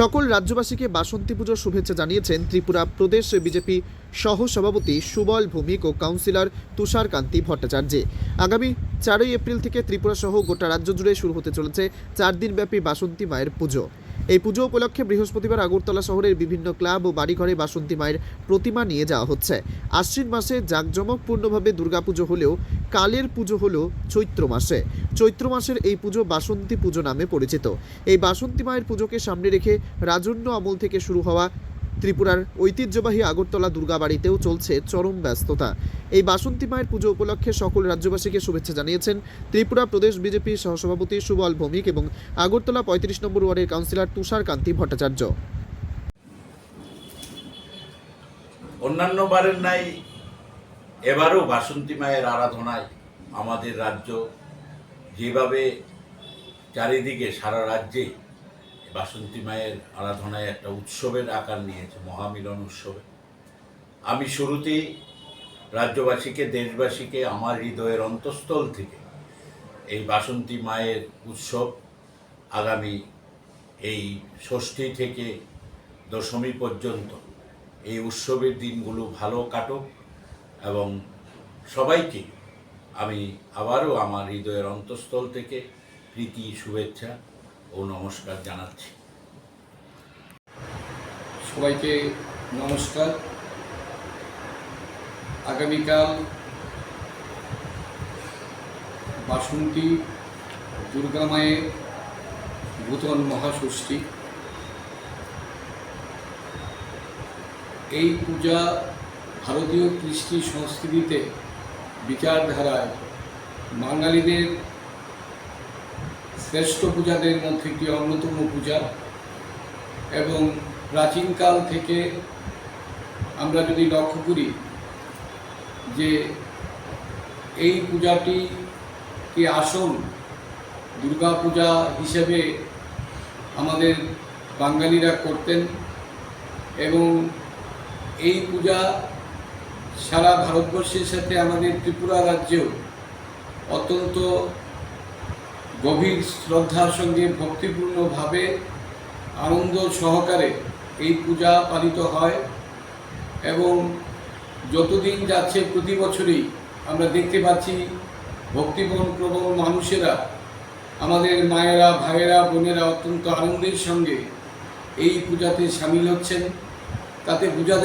সকল রাজ্যবাসীকে বাসন্তী পুজোর শুভেচ্ছা জানিয়েছেন ত্রিপুরা প্রদেশ বিজেপি সহ সভাপতি সুবল ভৌমিক ও কাউন্সিলর তুষারকান্তি ভট্টাচার্য। আগামী চারই এপ্রিল থেকে ত্রিপুরা সহ গোটা রাজ্য জুড়ে শুরু হতে চলেছে চার দিনব্যাপী বাসন্তী মায়ের পুজো। এই পুজো উপলক্ষে বৃহস্পতিবার আগরতলা শহরের বিভিন্ন ক্লাব ও বাড়িঘরে বাসন্তী মায়ের প্রতিমা নিয়ে যাওয়া হচ্ছে। আশ্বিন মাসে জাঁকজমকপূর্ণভাবে দুর্গাপুজো হলেও কালের পুজো হল চৈত্র মাসে। চৈত্র মাসের এই পুজো বাসন্তী পুজো নামে পরিচিত। এই বাসন্তী মায়ের পুজোকে সামনে রেখে রাজন্য আমল থেকে শুরু হওয়া ত্রিপুরার ঐতিহ্যবাহী আগরতলা দুর্গাবাড়িতেও চলছে চরম ব্যস্ততা। এই বাসন্তী মায়ের পুজো উপলক্ষে সকল রাজ্যবাসীকে শুভেচ্ছা জানিয়েছেন ত্রিপুরা প্রদেশ বিজেপি সহসভাপতি সুবল ভৌমিক এবং আগরতলা পঁয়ত্রিশ নম্বর ওয়ার্ডের কাউন্সিলর তুষার কান্তি ভট্টাচার্য। অন্যান্য বারের নাই এবারও বাসন্তী মায়ের আরাধনায় আমাদের রাজ্য যেভাবে চারিদিকে, সারা রাজ্যে বাসন্তী মায়ের আরাধনায় একটা উৎসবের আকার নিয়েছে, মহামিলন উৎসবে। আমি শুরুতেই রাজ্যবাসীকে, দেশবাসীকে, আমার হৃদয়ের অন্তঃস্থল থেকে এই বাসন্তী মায়ের উৎসব আগামী এই ষষ্ঠী থেকে দশমী পর্যন্ত এই উৎসবের দিনগুলো ভালো কাটুক এবং সবাইকে আমি আবারও আমার হৃদয়ের অন্তঃস্থল থেকে প্রীতি, শুভেচ্ছা ও নমস্কার জানাচ্ছি। সবাইকে নমস্কার। আগামীকাল বাসন্তী দুর্গা মায়ের ভূতন মহাষষ্ঠী। এই পূজা ভারতীয় কৃষ্টি সংস্কৃতিতে বিচারধারায় বাঙালিদের শ্রেষ্ঠ পূজাদের মধ্যে একটি অন্যতম পূজা। এবং প্রাচীনকাল থেকে আমরা যদি লক্ষ্য করি যে এই পূজাটি কি আসল দুর্গা পূজা হিসেবে আমাদের বাঙালিরা করতেন এবং এই পূজা সারা ভারতবর্ষের সাথে আমাদের ত্রিপুরা রাজ্যেও অত্যন্ত গভীর শ্রদ্ধার সঙ্গে ভক্তিপূর্ণভাবে আনন্দ সহকারে এই পূজা পালিত হয় এবং যতদিন যাচ্ছে প্রতি বছরই আমরা দেখতে পাচ্ছি ভক্তিমন প্রবণ মানুষেরা, আমাদের মায়েরা, ভাইয়েরা, বোনেরা অত্যন্ত আনন্দের সঙ্গে এই পূজাতে সামিল হচ্ছেন। তাতে বোঝা